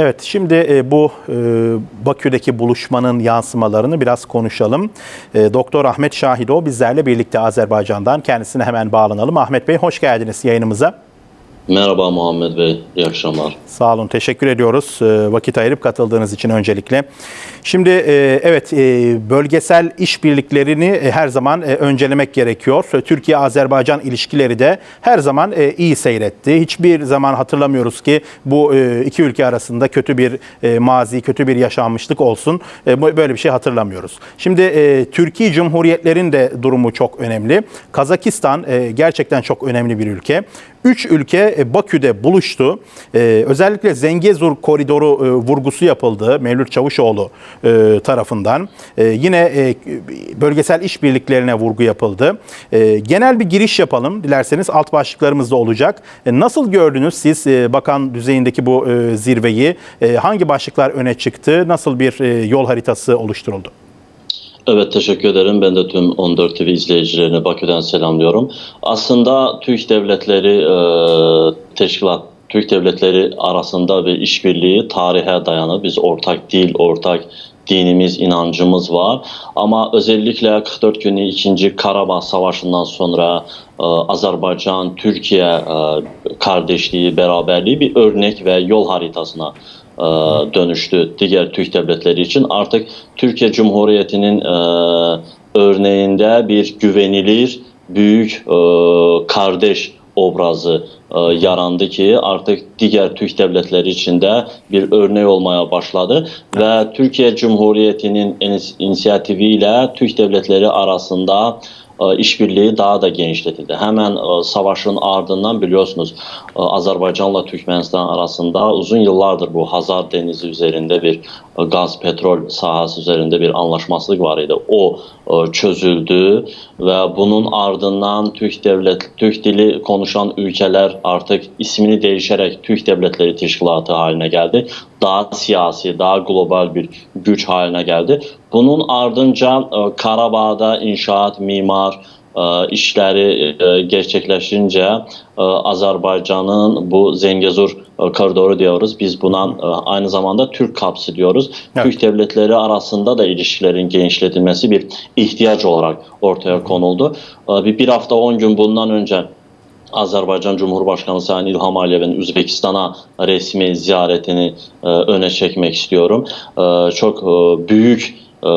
Evet, şimdi e, bu e, Bakü'deki buluşmanın yansımalarını biraz konuşalım. E, Doktor Ahmet Şahido bizlerle birlikte Azerbaycan'dan. Kendisine hemen bağlanalım. Ahmet Bey hoş geldiniz yayınımıza. Merhaba Muhammed Bey, iyi akşamlar. Sağ olun, teşekkür ediyoruz e, vakit ayırıp katıldığınız için öncelikle. Şimdi e, evet e, bölgesel işbirliklerini her zaman öncelemek gerekiyor. Türkiye-Azerbaycan ilişkileri de her zaman iyi seyretti. Hiçbir zaman hatırlamıyoruz ki bu iki ülke arasında kötü bir mazi, kötü bir yaşanmışlık olsun. Böyle bir şey hatırlamıyoruz. Şimdi Türkiye Cumhuriyetlerin de durumu çok önemli. Kazakistan gerçekten çok önemli bir ülke. Üç ülke e, Bakü'de buluştu. E, özellikle Zengezur koridoru e, vurgusu yapıldı Mevlüt Çavuşoğlu tarafından. Yine bölgesel işbirliklerine vurgu yapıldı. Genel bir giriş yapalım dilerseniz alt başlıklarımız da olacak. Nasıl gördünüz siz bakan düzeyindeki bu zirveyi? Hangi başlıklar öne çıktı? Nasıl bir yol haritası oluşturuldu? Evet teşekkür ederim. Ben de tüm 14 TV izleyicilerini Bakü'den selamlıyorum. Aslında Türk devletleri e, teşkilat Türk devletleri arasında bir işbirliği tarihe dayanır. Biz ortak dil, ortak dinimiz, inancımız var. Ama özellikle 44 günlük 2. Karabağ Savaşı'ndan sonra e, Azerbaycan, Türkiye e, kardeşliği, beraberliği bir örnek ve yol haritasına dönüştü diğer Türk devletleri için. Artık Türkiye Cumhuriyeti'nin e, örneğinde bir güvenilir, büyük e, kardeş obrazı e, yarandı ki artık diğer Türk devletleri için de bir örnek olmaya başladı ve Türkiye Cumhuriyeti'nin inis- inisiyatifiyle Türk devletleri arasında E, işbirliyi daha da genişletildi. Həmin e, savaşın ardından biliyorsunuz e, Azərbaycanla Türkmenistan arasında uzun yıllardır bu Hazar dənizi üzərində bir qaz, petrol sahəsi üzərində bir anlaşmazlıq var idi. O çözüldü və bunun ardından Türk dövlət Türk dili konuşan ölkələr artıq ismini dəyişərək Türk Dövlətləri Təşkilatı halinə gəldi. Daha siyasi, daha global bir güç haline geldi. Bunun ardınca e, Karabağ'da inşaat, mimar e, işleri e, gerçekleşince e, Azerbaycan'ın bu Zengezur koridoru diyoruz. Biz buna aynı zamanda Türk kapsı diyoruz. Evet. Türk devletleri arasında da ilişkilerin genişletilmesi bir ihtiyaç olarak ortaya konuldu. Bir, bir hafta 10 gün bundan önce Azerbaycan Cumhurbaşkanı Sayın İlham Aliyev'in Özbekistan'a resmi ziyaretini e, öne çekmek istiyorum. E, çok e, büyük e,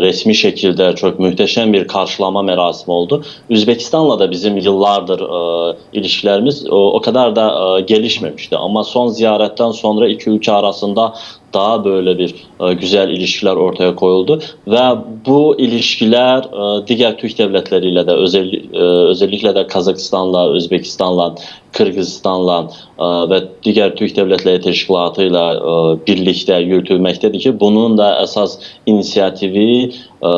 resmi şekilde çok muhteşem bir karşılama merasimi oldu. Özbekistan'la da bizim yıllardır e, ilişkilerimiz o, o kadar da e, gelişmemişti. Ama son ziyaretten sonra iki ülke arasında daha böyle bir e, güzel ilişkiler ortaya koyuldu ve bu ilişkiler e, diğer Türk devletleriyle de özelli- e, özellikle de Kazakistan'la, Özbekistan'la, Qırğızstanla e, və digər türk dövlətləri təşkilatı ilə e, birlikdə yürütülməkdədir ki, bunun da əsas inisiativi e,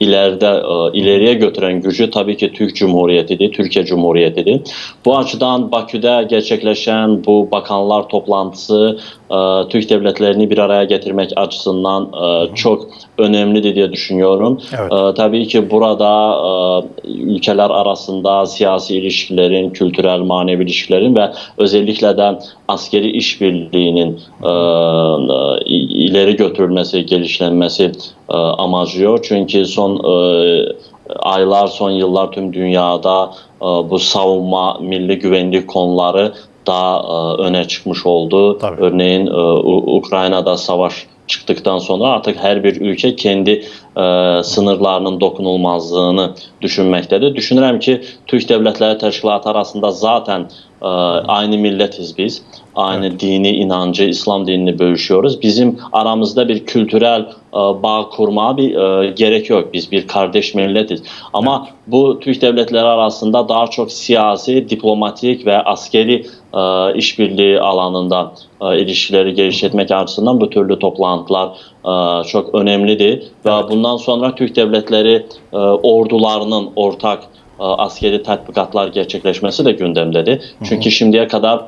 ileride e, ileriye götüren gücü tabii ki Türk Cumhuriyeti'dir, Türkiye Cumhuriyeti'dir. Bu açıdan Bakü'de gerçekleşen bu bakanlar toplantısı e, Türk devletlerini bir araya getirmek açısından e, çok önemlidir diye düşünüyorum. Evet. E, tabii ki burada e, ülkeler arasında siyasi ilişkilerin, kültürel, manevi ilişkilerin ve özellikle de askeri işbirliğinin e, ileri götürülmesi, geliştirilmesi e, amacıyor. Çünkü son e, aylar, son yıllar tüm dünyada e, bu savunma, milli güvenlik konuları daha e, öne çıkmış oldu. Tabii. Örneğin e, Ukrayna'da savaş çıktıktan sonra artık her bir ülke kendi e, sınırlarının dokunulmazlığını düşünmektedir. Düşünürəm ki, Türk Devletleri Teşkilatı arasında zaten e, aynı milletiz biz. Aynı dini, inancı, İslam dinini bölüşüyoruz. Bizim aramızda bir kültürel e, bağ kurmaya bir e, gerek yok. Biz bir kardeş milletiz. Ama bu Türk devletleri arasında daha çok siyasi, diplomatik ve askeri e, işbirliği alanında e, ilişkileri geliştirmek açısından bu türlü toplantılar e, çok önemlidir. Ve bundan sonra Türk devletleri e, ordularının ortak e, askeri tatbikatlar gerçekleşmesi de gündemdedir. Çünkü şimdiye kadar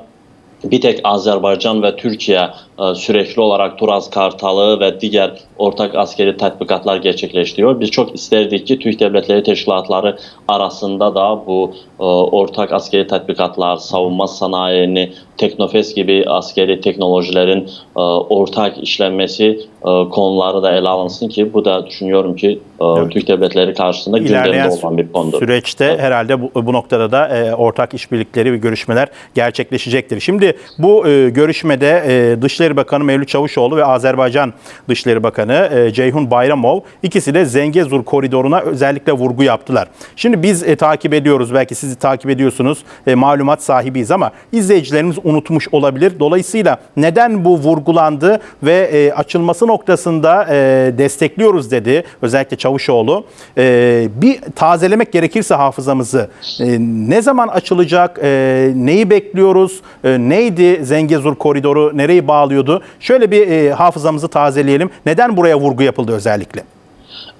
bir tek Azerbaycan ve Türkiye sürekli olarak Turaz Kartalı ve diğer ortak askeri tatbikatlar gerçekleştiriyor. Biz çok isterdik ki Türk Devletleri Teşkilatları arasında da bu e, ortak askeri tatbikatlar, savunma sanayini Teknofest gibi askeri teknolojilerin e, ortak işlenmesi e, konuları da ele alınsın ki bu da düşünüyorum ki e, Evet. Türk devletleri karşısında gündemde olan bir konudur. süreçte herhalde bu, bu noktada da e, ortak işbirlikleri ve görüşmeler gerçekleşecektir. Şimdi bu e, görüşmede e, Dışişleri Bakanı Mevlüt Çavuşoğlu ve Azerbaycan Dışişleri Bakanı e, Ceyhun Bayramov ikisi de Zengezur koridoruna özellikle vurgu yaptılar. Şimdi biz e, takip ediyoruz belki siz takip ediyorsunuz e, malumat sahibiyiz ama izleyicilerimiz unutmuş olabilir. Dolayısıyla neden bu vurgulandı ve e, açılması noktasında e, destekliyoruz dedi özellikle Çavuşoğlu. E, bir tazelemek gerekirse hafızamızı e, ne zaman açılacak, e, neyi bekliyoruz, e, neydi Zengezur koridoru, nereyi bağlıyordu? Şöyle bir e, hafızamızı tazeleyelim. Neden buraya vurgu yapıldı özellikle?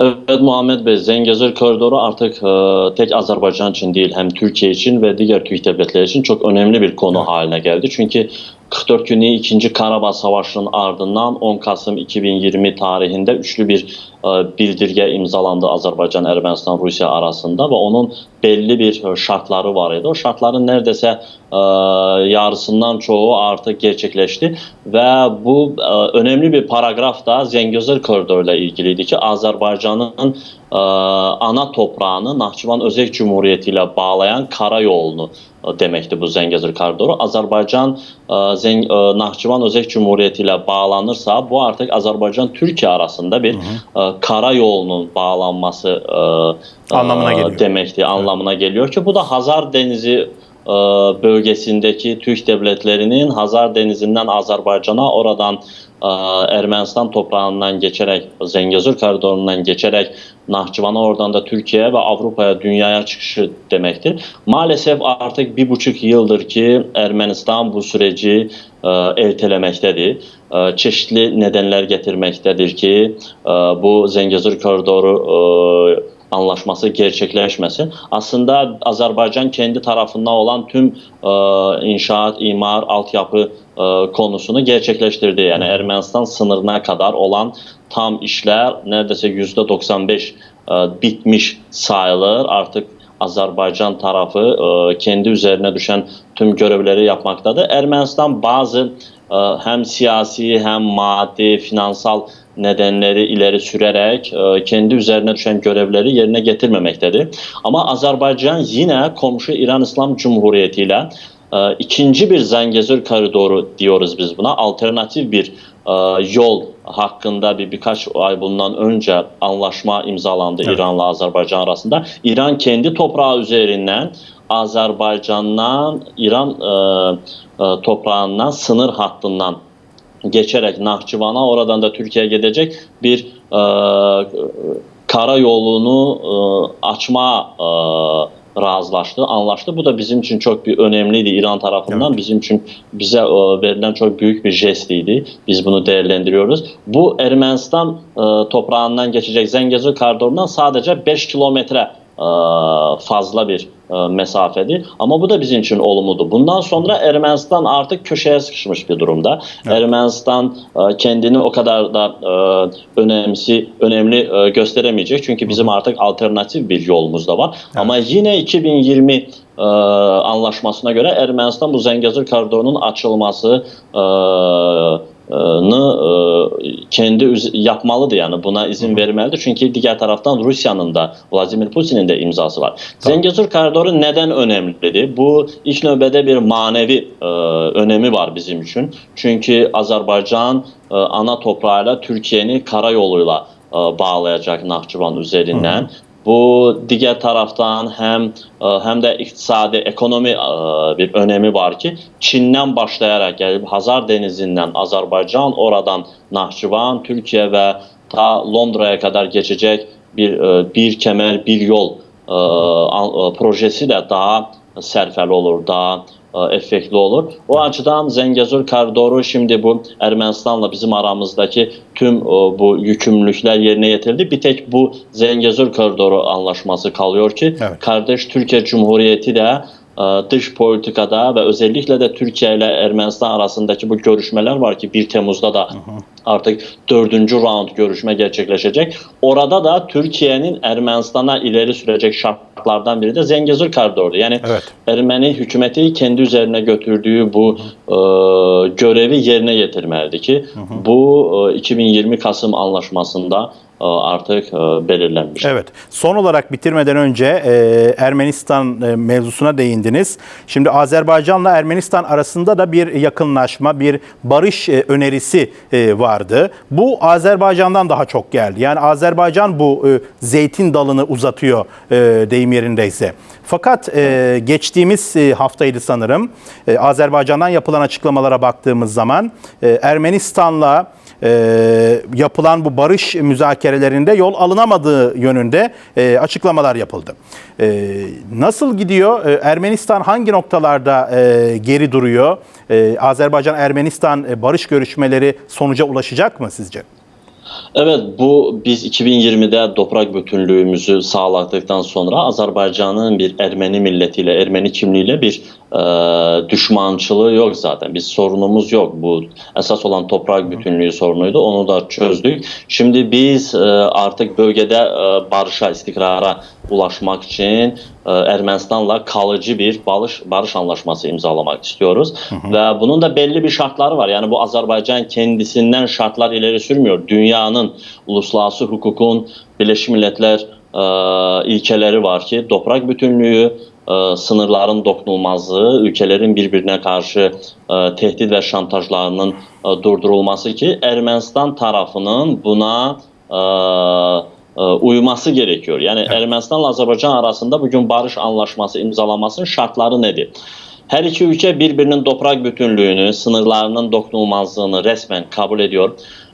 Evet Muhammed Bey, Zengezur koridoru artık e, tek Azerbaycan için değil hem Türkiye için ve diğer Türk devletleri için çok önemli bir konu haline geldi. Çünkü 44 günlük 2. Qarabağ savaşının ardından 10 Kasım 2020 tarixində üçlü bir e, bildirgə imzalandı Azərbaycan, Ermənistan, Rusiya arasında və onun belli bir e, şartları var idi. O şartların nərdəsə e, yarısından çoxu artıq gerçəkləşdi və bu önəmli bir paraqraf da Zəngəzur koridoru ilə ilgili idi ki, Azərbaycanın ana torpağını Naxçıvan Özək Cümhuriyyəti ilə bağlayan qara yolunu demekti bu Zengezur koridoru. Azerbaycan e, Zen- e, Nahçıvan Özek Cumhuriyeti ile bağlanırsa bu artık Azerbaycan Türkiye arasında bir e, karayolunun bağlanması e, Anlamına geliyor. demekti, anlamına geliyor ki bu da Hazar Denizi e, bölgesindeki Türk devletlerinin Hazar Denizi'nden Azerbaycan'a oradan e, Ermənistan toprağından geçerek Zengezur koridorundan geçerek Nahçıvan'a oradan da Türkiye'ye ve Avrupa'ya dünyaya çıkışı demektir. Maalesef artık bir buçuk yıldır ki Ermenistan bu süreci e, ertelemektedir. E, çeşitli nedenler getirmektedir ki e, bu Zengezur koridoru e, anlaşması gerçekleşmesin. Aslında Azerbaycan kendi tarafından olan tüm e, inşaat, imar, altyapı e, konusunu gerçekleştirdi. Yani Ermənistan sınırına kadar olan tam işler neredeyse %95 e, bitmiş sayılır. Artık Azerbaycan tarafı e, kendi üzerine düşen tüm görevleri yapmaktadır. Ermənistan bazı e, hem siyasi hem maddi, finansal nedenleri ileri sürerek e, kendi üzerine düşen görevleri yerine getirmemektedir. Ama Azerbaycan yine komşu İran İslam Cumhuriyeti ile e, ikinci bir Zengezur koridoru diyoruz biz buna. Alternatif bir e, yol hakkında bir birkaç ay bundan önce anlaşma imzalandı Evet. İran'la Azerbaycan arasında. İran kendi toprağı üzerinden Azerbaycan'dan İran e, e, toprağından sınır hattından geçerek Nahçıvan'a oradan da Türkiye'ye gidecek bir e, karayolunu e, açma e, razılaştı, anlaştı. Bu da bizim için çok bir önemliydi İran tarafından. Evet. Bizim için bize e, verilen çok büyük bir jestiydi. Biz bunu değerlendiriyoruz. Bu Ermənistan e, toprağından geçecek Zengezur koridorundan sadece 5 kilometre fazla bir e, mesafedir. Ama bu da bizim için olumludur. Bundan sonra Ermənistan artık köşeye sıkışmış bir durumda. Ermənistan e, kendini o kadar da e, önemsi önemli e, gösteremeyecek. Çünkü bizim artık alternatif bir yolumuz da var. Ama yine 2020 e, anlaşmasına göre Ermənistan bu Zengezur koridorunun açılması e, e, kendi yapmalıdır yani buna izin vermelidir. Çünkü diğer taraftan Rusya'nın da Vladimir Putin'in de imzası var. Zengezur koridoru neden önemlidir? Bu ilk növbədə bir manevi e, önemi var bizim için. Çünkü Azerbaycan e, ana toprağıyla Türkiye'ni karayoluyla e, bağlayacak Nahçıvan üzerinden. Bu digər tərəfdən həm e, həm də iqtisadi, ekonomi e, bir önəmi var ki, Çindən başlayaraq gəlib Hazar dənizindən Azərbaycan, oradan Naxçıvan, Türkiyə və ta Londraya qədər keçəcək bir e, bir kəmər, bir yol ə, ə, projesi də daha sərfəli olur, daha effektli olur. O açıdan Zengezur koridoru şimdi bu Ermənistanla bizim aramızdaki tüm e, bu yükümlülükler yerine getirildi. Bir tek bu Zengezur koridoru anlaşması kalıyor ki Evet. kardeş Türkiye Cumhuriyeti de e, dış politikada ve özellikle de Türkiye ile Ermənistan arasındaki bu görüşmeler var ki 1 Temmuz'da da artık dördüncü round görüşme gerçekleşecek. Orada da Türkiye'nin Ermenistan'a ileri sürecek şartlardan biri de Zengezur koridoru. Yani Evet. Ermeni hükümeti kendi üzerine götürdüğü bu e, görevi yerine getirmelidir ki bu e, 2020 Kasım Anlaşması'nda e, artık e, belirlenmiş. Evet. Son olarak bitirmeden önce e, Ermenistan mevzusuna değindiniz. Şimdi Azerbaycan'la Ermenistan arasında da bir yakınlaşma, bir barış önerisi e, vardı. Bu Azerbaycan'dan daha çok geldi. Yani Azerbaycan bu e, zeytin dalını uzatıyor e, deyim yerindeyse. Fakat e, geçtiğimiz e, haftaydı sanırım. E, Azerbaycan'dan yapılan açıklamalara baktığımız zaman e, Ermenistan'la e, yapılan bu barış müzakerelerinde yol alınamadığı yönünde e, açıklamalar yapıldı. E, nasıl gidiyor? E, Ermenistan hangi noktalarda e, geri duruyor? E, Azerbaycan-Ermenistan e, barış görüşmeleri sonuca ulaşacak mı sizce? Evet bu biz 2020'de toprak bütünlüğümüzü sağladıktan sonra Azerbaycan'ın bir Ermeni milletiyle, Ermeni kimliğiyle bir e, düşmançılığı yok zaten. Bir sorunumuz yok. Bu esas olan toprak bütünlüğü sorunuydu. Onu da çözdük. Şimdi biz e, artık bölgede e, barışa, istikrara ulaşmak için e, Ermenistan'la kalıcı bir barış, barış anlaşması imzalamak istiyoruz. Ve bunun da belli bir şartları var. Yani bu Azerbaycan kendisinden şartlar ileri sürmüyor. Dünyanın uluslararası hukukun Birleşmiş Milletler e, ilkeleri var ki toprak bütünlüğü, e, sınırların dokunulmazlığı, ülkelerin birbirine karşı e, tehdit ve şantajlarının e, durdurulması ki Ermenistan tarafının buna e, e, uyması gerekiyor. Yani Ermenistanla Azerbaycan arasında bugün barış anlaşması imzalamasının şartları nedir? Her iki ülke birbirinin toprak bütünlüğünü, sınırlarının dokunulmazlığını resmen kabul ediyor.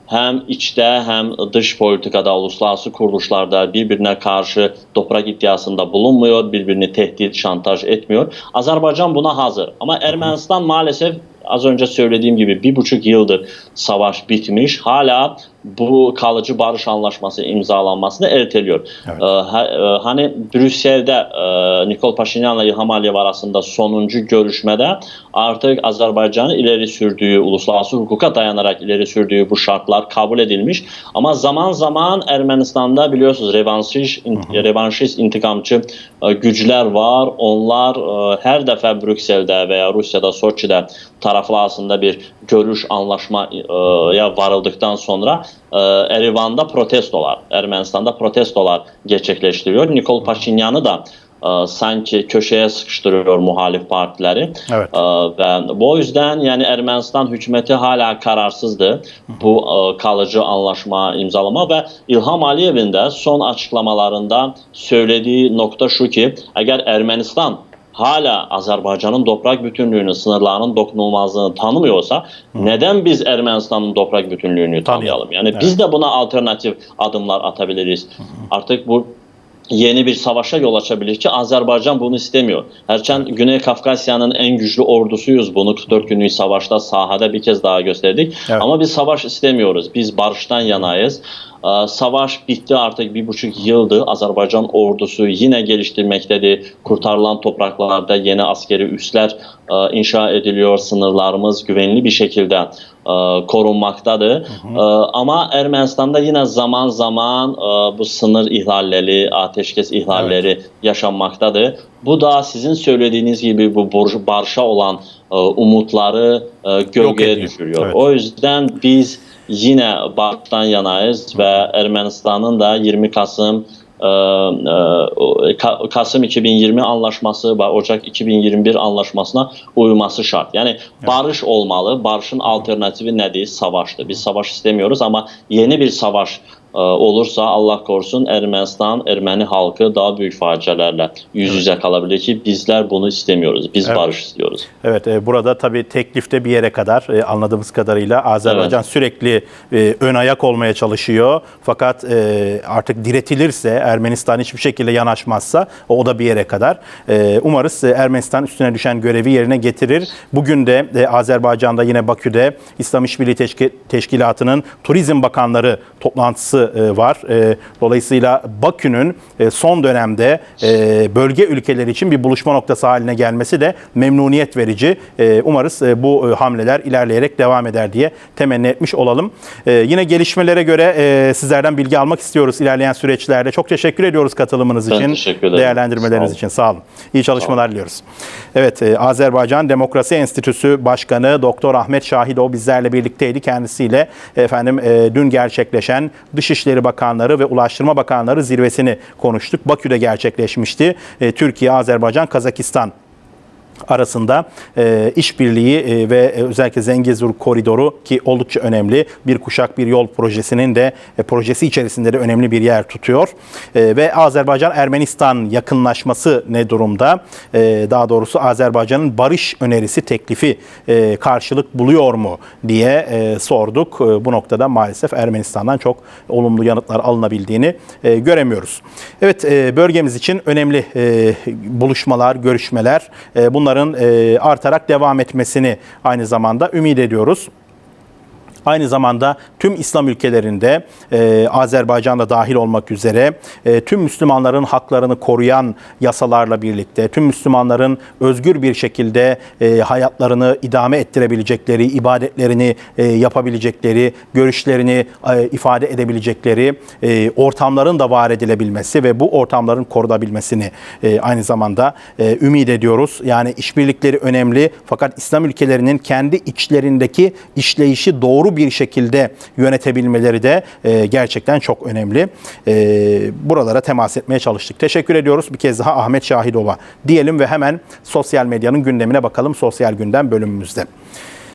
Hem içte hem dış politikada, uluslararası kuruluşlarda birbirine karşı toprak iddiasında bulunmuyor, birbirini tehdit, şantaj etmiyor. Azerbaycan buna hazır. Ama Ermenistan maalesef az önce söylediğim gibi bir buçuk yıldır savaş bitmiş. Hala bu kalıcı barış anlaşması imzalanmasını erteliyor. Evet. Ee, e, hani Brüksel'de e, Nikol Paşinyan'la İlham Aliyev arasında sonuncu görüşmede artık Azerbaycan'ın ileri sürdüğü, uluslararası hukuka dayanarak ileri sürdüğü bu şartlar kabul edilmiş. Ama zaman zaman Ermenistan'da biliyorsunuz revanşist, revanşist intikamçı e, güçler var. Onlar e, her defa Brüksel'de veya Rusya'da, Soçi'de taraflar arasında bir görüş anlaşmaya varıldıktan sonra e, Erivan'da protestolar, Ermenistan'da protestolar gerçekleştiriyor. Nikol Paşinyan'ı da e, sanki köşeye sıkıştırıyor muhalif partileri. Evet. E, ve bu yüzden yani Ermenistan hükümeti hala kararsızdı bu e, kalıcı anlaşma imzalama ve İlham Aliyev'in de son açıklamalarında söylediği nokta şu ki eğer Ermenistan hala Azerbaycan'ın toprak bütünlüğünü, sınırlarının dokunulmazlığını tanımıyorsa neden biz Ermenistan'ın toprak bütünlüğünü tanıyalım? Yani Evet. biz de buna alternatif adımlar atabiliriz. Artık bu yeni bir savaşa yol açabilir ki Azerbaycan bunu istemiyor. Herçen Güney Kafkasya'nın en güçlü ordusuyuz. Bunu 44 günlük savaşta sahada bir kez daha gösterdik. Evet. Ama biz savaş istemiyoruz. Biz barıştan yanayız. Ee, Savaş bitti artık bir buçuk yıldı. Azerbaycan ordusu yine geliştirmektedir. Kurtarılan topraklarda yeni askeri üsler e, inşa ediliyor. Sınırlarımız güvenli bir şekilde e, korunmaktadır. E, Ama Ermenistan'da yine zaman zaman bu sınır ihlalleri, ateşkes ihlalleri yaşanmaktadır. Bu da sizin söylediğiniz gibi bu barışa olan umutları gölgeye düşürüyor. Evet. O yüzden biz yenə Bakıdan yanayız və Ermənistanın da 20 Kasım e, e, ə, ə, Kasım 2020 anlaşması və Ocaq 2021 anlaşmasına uyması şart. Yəni barış olmalı. Barışın alternativi nədir? Savaşdır. Biz savaş istemiyoruz, amma yeni bir savaş olursa Allah korusun Ermenistan, Ermeni halkı daha büyük facialarla yüz yüze kalabilir ki bizler bunu istemiyoruz. Biz Evet. barış istiyoruz. Evet e, burada tabii teklifte bir yere kadar e, anladığımız kadarıyla Azerbaycan sürekli e, ön ayak olmaya çalışıyor. Fakat e, artık diretilirse Ermenistan hiçbir şekilde yanaşmazsa o da bir yere kadar. E, umarız e, Ermenistan üstüne düşen görevi yerine getirir. Bugün de e, Azerbaycan'da yine Bakü'de İslam İşbirliği Teşki- Teşkilatı'nın Turizm Bakanları toplantısı açıklaması e, var. E, Dolayısıyla Bakü'nün e, son dönemde e, bölge ülkeleri için bir buluşma noktası haline gelmesi de memnuniyet verici. E, Umarız e, bu e, hamleler ilerleyerek devam eder diye temenni etmiş olalım. E, Yine gelişmelere göre e, sizlerden bilgi almak istiyoruz ilerleyen süreçlerde. Çok teşekkür ediyoruz katılımınız Ben için, değerlendirmeleriniz Sağ olun. için. Sağ olun. İyi çalışmalar diliyoruz. Evet, e, Azerbaycan Demokrasi Enstitüsü Başkanı Doktor Ahmet Şahidov bizlerle birlikteydi. Kendisiyle efendim e, dün gerçekleşen Dışişleri Bakanları ve Ulaştırma Bakanları zirvesini konuştuk. Bakü'de gerçekleşmişti. E, Türkiye, Azerbaycan, Kazakistan arasında e, işbirliği e, ve özellikle Zengezur koridoru ki oldukça önemli bir kuşak bir yol projesinin de e, projesi içerisinde de önemli bir yer tutuyor. E, ve Azerbaycan Ermenistan yakınlaşması ne durumda? E, daha doğrusu Azerbaycan'ın barış önerisi teklifi e, karşılık buluyor mu diye e, sorduk. E, bu noktada maalesef Ermenistan'dan çok olumlu yanıtlar alınabildiğini e, göremiyoruz. Evet e, bölgemiz için önemli e, buluşmalar, görüşmeler e, bunların artarak devam etmesini aynı zamanda ümit ediyoruz. Aynı zamanda tüm İslam ülkelerinde e, Azerbaycan'da dahil olmak üzere e, tüm Müslümanların haklarını koruyan yasalarla birlikte tüm Müslümanların özgür bir şekilde e, hayatlarını idame ettirebilecekleri, ibadetlerini e, yapabilecekleri, görüşlerini e, ifade edebilecekleri e, ortamların da var edilebilmesi ve bu ortamların korunabilmesini e, aynı zamanda e, ümit ediyoruz. Yani işbirlikleri önemli fakat İslam ülkelerinin kendi içlerindeki işleyişi bir şekilde yönetebilmeleri de e, gerçekten çok önemli. E, buralara temas etmeye çalıştık. Teşekkür ediyoruz bir kez daha Ahmet Şahidova diyelim ve hemen sosyal medyanın gündemine bakalım sosyal gündem bölümümüzde.